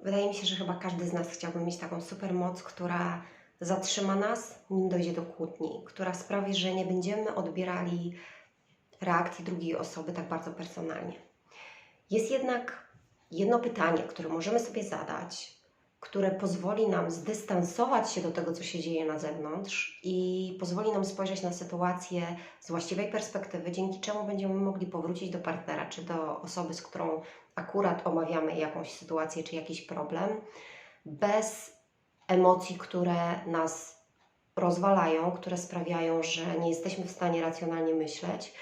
Wydaje mi się, że chyba każdy z nas chciałby mieć taką super moc, która zatrzyma nas, nim dojdzie do kłótni, która sprawi, że nie będziemy odbierali reakcji drugiej osoby tak bardzo personalnie. Jest jednak jedno pytanie, które możemy sobie zadać, które pozwoli nam zdystansować się do tego, co się dzieje na zewnątrz i pozwoli nam spojrzeć na sytuację z właściwej perspektywy, dzięki czemu będziemy mogli powrócić do partnera czy do osoby, z którą akurat omawiamy jakąś sytuację czy jakiś problem, bez emocji, które nas rozwalają, które sprawiają, że nie jesteśmy w stanie racjonalnie myśleć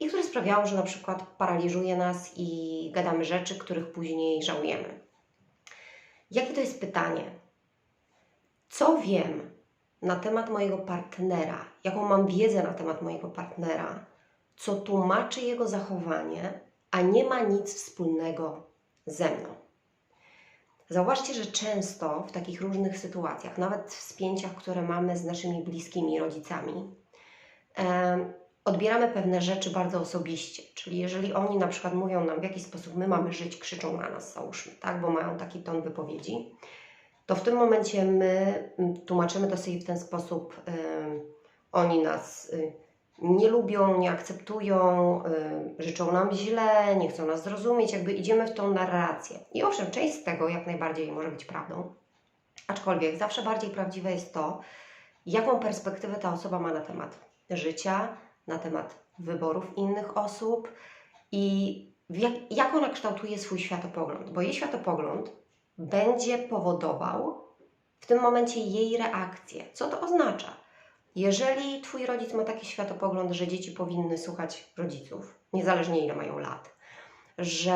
i które sprawiają, że na przykład paraliżuje nas i gadamy rzeczy, których później żałujemy. Jakie to jest pytanie? Co wiem na temat mojego partnera? Jaką mam wiedzę na temat mojego partnera? Co tłumaczy jego zachowanie, a nie ma nic wspólnego ze mną? Zauważcie, że często w takich różnych sytuacjach, nawet w spięciach, które mamy z naszymi bliskimi rodzicami, odbieramy pewne rzeczy bardzo osobiście. Czyli jeżeli oni na przykład mówią nam, w jaki sposób my mamy żyć, krzyczą na nas, załóżmy, tak, bo mają taki ton wypowiedzi, to w tym momencie my mm, tłumaczymy to sobie w ten sposób, em, oni nas y, nie lubią, nie akceptują, y, życzą nam źle, nie chcą nas zrozumieć, jakby idziemy w tą narrację. I owszem, część z tego jak najbardziej może być prawdą, aczkolwiek zawsze bardziej prawdziwe jest to, jaką perspektywę ta osoba ma na temat życia, na temat wyborów innych osób i jak, jak ona kształtuje swój światopogląd, bo jej światopogląd będzie powodował w tym momencie jej reakcję. Co to oznacza? Jeżeli Twój rodzic ma taki światopogląd, że dzieci powinny słuchać rodziców, niezależnie ile mają lat, że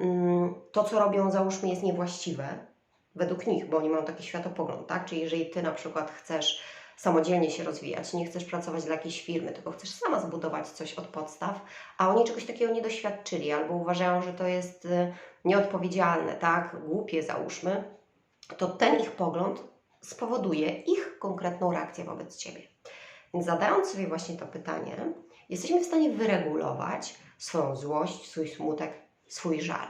mm, to, co robią, załóżmy, jest niewłaściwe według nich, bo oni mają taki światopogląd, tak? Czyli jeżeli Ty na przykład chcesz samodzielnie się rozwijać, nie chcesz pracować dla jakiejś firmy, tylko chcesz sama zbudować coś od podstaw, a oni czegoś takiego nie doświadczyli albo uważają, że to jest y, nieodpowiedzialne, tak, głupie załóżmy, to ten ich pogląd spowoduje ich konkretną reakcję wobec Ciebie. Więc zadając sobie właśnie to pytanie, jesteśmy w stanie wyregulować swoją złość, swój smutek, swój żal.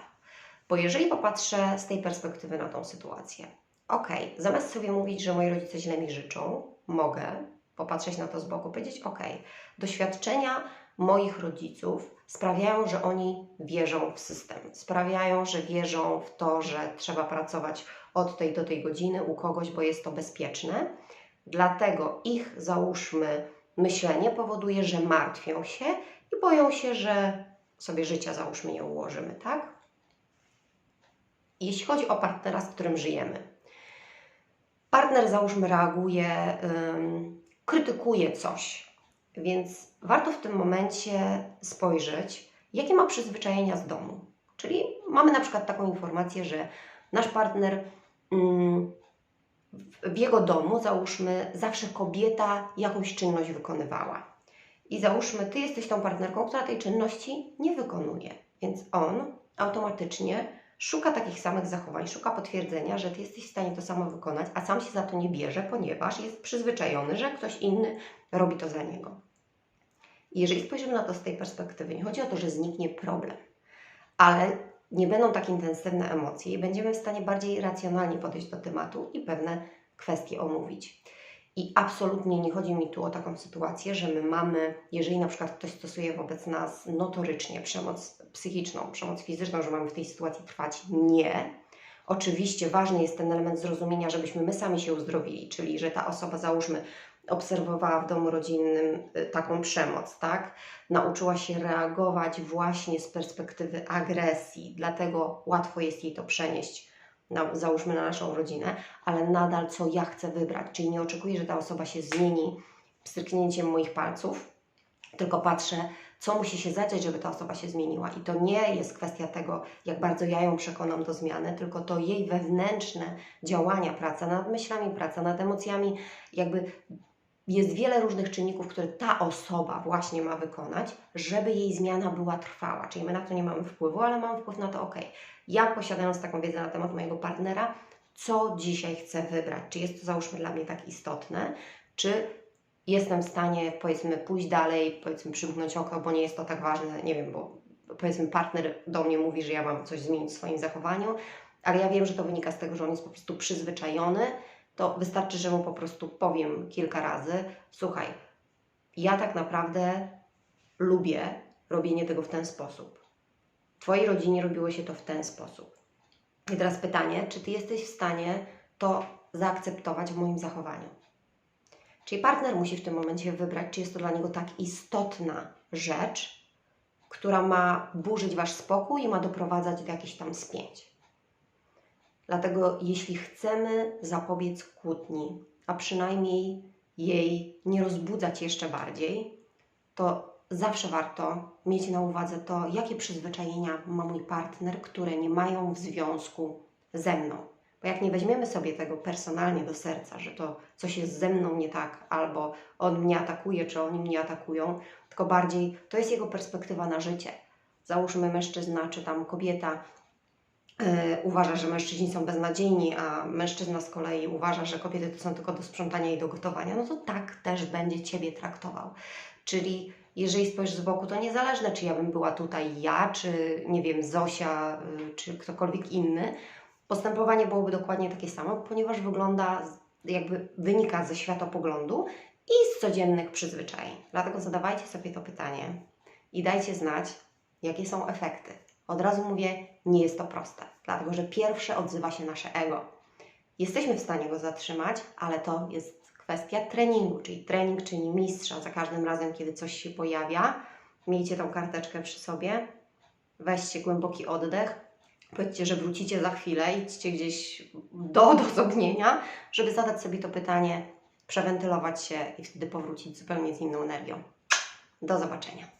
Bo jeżeli popatrzę z tej perspektywy na tą sytuację, ok, zamiast sobie mówić, że moi rodzice źle mi życzą, mogę popatrzeć na to z boku, powiedzieć: OK, doświadczenia moich rodziców sprawiają, że oni wierzą w system, sprawiają, że wierzą w to, że trzeba pracować od tej do tej godziny u kogoś, bo jest to bezpieczne. Dlatego ich, załóżmy, myślenie powoduje, że martwią się i boją się, że sobie życia, załóżmy, nie ułożymy, tak? Jeśli chodzi o partnera, z którym żyjemy, partner, załóżmy, reaguje, krytykuje coś, więc warto w tym momencie spojrzeć, jakie ma przyzwyczajenia z domu. Czyli mamy na przykład taką informację, że nasz partner w jego domu, załóżmy, zawsze kobieta jakąś czynność wykonywała. I załóżmy, ty jesteś tą partnerką, która tej czynności nie wykonuje, więc on automatycznie szuka takich samych zachowań, szuka potwierdzenia, że ty jesteś w stanie to samo wykonać, a sam się za to nie bierze, ponieważ jest przyzwyczajony, że ktoś inny robi to za niego. I jeżeli spojrzymy na to z tej perspektywy, nie chodzi o to, że zniknie problem, ale nie będą tak intensywne emocje i będziemy w stanie bardziej racjonalnie podejść do tematu i pewne kwestie omówić. I absolutnie nie chodzi mi tu o taką sytuację, że my mamy, jeżeli na przykład ktoś stosuje wobec nas notorycznie przemoc psychiczną, przemoc fizyczną, że mamy w tej sytuacji trwać. Nie. Oczywiście ważny jest ten element zrozumienia, żebyśmy my sami się uzdrowili, czyli że ta osoba, załóżmy, obserwowała w domu rodzinnym y, taką przemoc, tak? Nauczyła się reagować właśnie z perspektywy agresji, dlatego łatwo jest jej to przenieść na, załóżmy na naszą rodzinę, ale nadal co ja chcę wybrać, czyli nie oczekuję, że ta osoba się zmieni pstryknięciem moich palców, tylko patrzę, co musi się zadziać, żeby ta osoba się zmieniła. I to nie jest kwestia tego, jak bardzo ja ją przekonam do zmiany, tylko to jej wewnętrzne działania, praca nad myślami, praca nad emocjami, jakby jest wiele różnych czynników, które ta osoba właśnie ma wykonać, żeby jej zmiana była trwała. Czyli my na to nie mamy wpływu, ale mamy wpływ na to, ok, ja posiadając taką wiedzę na temat mojego partnera, co dzisiaj chcę wybrać? Czy jest to załóżmy dla mnie tak istotne? Czy jestem w stanie powiedzmy pójść dalej, powiedzmy przymknąć oko, bo nie jest to tak ważne, nie wiem, bo powiedzmy partner do mnie mówi, że ja mam coś zmienić w swoim zachowaniu, ale ja wiem, że to wynika z tego, że on jest po prostu przyzwyczajony, to wystarczy, że mu po prostu powiem kilka razy: Słuchaj, ja tak naprawdę lubię robienie tego w ten sposób. W Twojej rodzinie robiło się to w ten sposób. I teraz pytanie, czy Ty jesteś w stanie to zaakceptować w moim zachowaniu? Czyli partner musi w tym momencie wybrać, czy jest to dla niego tak istotna rzecz, która ma burzyć Wasz spokój i ma doprowadzać do jakichś tam spięć. Dlatego, jeśli chcemy zapobiec kłótni, a przynajmniej jej nie rozbudzać jeszcze bardziej, to zawsze warto mieć na uwadze to, jakie przyzwyczajenia ma mój partner, które nie mają w związku ze mną. Bo jak nie weźmiemy sobie tego personalnie do serca, że to coś jest ze mną nie tak, albo on mnie atakuje, czy oni mnie atakują, tylko bardziej to jest jego perspektywa na życie. Załóżmy mężczyzna, czy tam kobieta uważa, że mężczyźni są beznadziejni, a mężczyzna z kolei uważa, że kobiety to są tylko do sprzątania i do gotowania, no to tak też będzie Ciebie traktował. Czyli jeżeli spojrzysz z boku, to niezależne, czy ja bym była tutaj ja, czy nie wiem, Zosia, y, czy ktokolwiek inny, postępowanie byłoby dokładnie takie samo, ponieważ wygląda, jakby wynika ze światopoglądu i z codziennych przyzwyczajeń. Dlatego zadawajcie sobie to pytanie i dajcie znać, jakie są efekty. Od razu mówię, nie jest to proste, dlatego że pierwsze odzywa się nasze ego. Jesteśmy w stanie go zatrzymać, ale to jest kwestia treningu, czyli trening czyni mistrza. Za każdym razem, kiedy coś się pojawia, miejcie tą karteczkę przy sobie, weźcie głęboki oddech, powiedzcie, że wrócicie za chwilę, idźcie gdzieś do dozognienia, żeby zadać sobie to pytanie, przewentylować się i wtedy powrócić zupełnie z inną energią. Do zobaczenia.